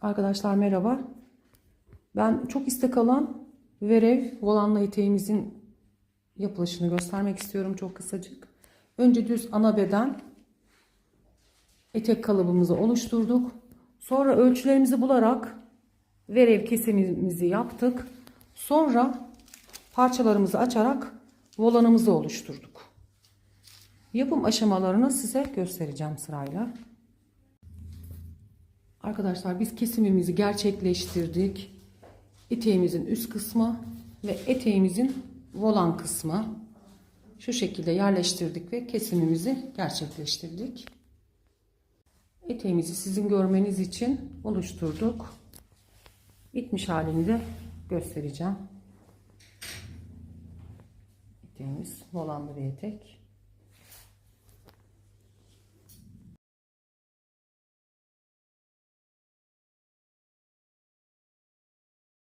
Arkadaşlar merhaba. Ben çok istek alan verev volanla eteğimizin yapılışını göstermek istiyorum çok kısacık. Önce düz ana beden etek kalıbımızı oluşturduk. Sonra ölçülerimizi bularak verev kesimimizi yaptık. Sonra parçalarımızı açarak volanımızı oluşturduk. Yapım aşamalarını size göstereceğim sırayla. Arkadaşlar biz kesimimizi gerçekleştirdik. Eteğimizin üst kısmı ve eteğimizin volan kısmı şu şekilde yerleştirdik ve kesimimizi gerçekleştirdik. Eteğimizi sizin görmeniz için oluşturduk. Bitmiş halini de göstereceğim. Eteğimiz volanlı bir etek.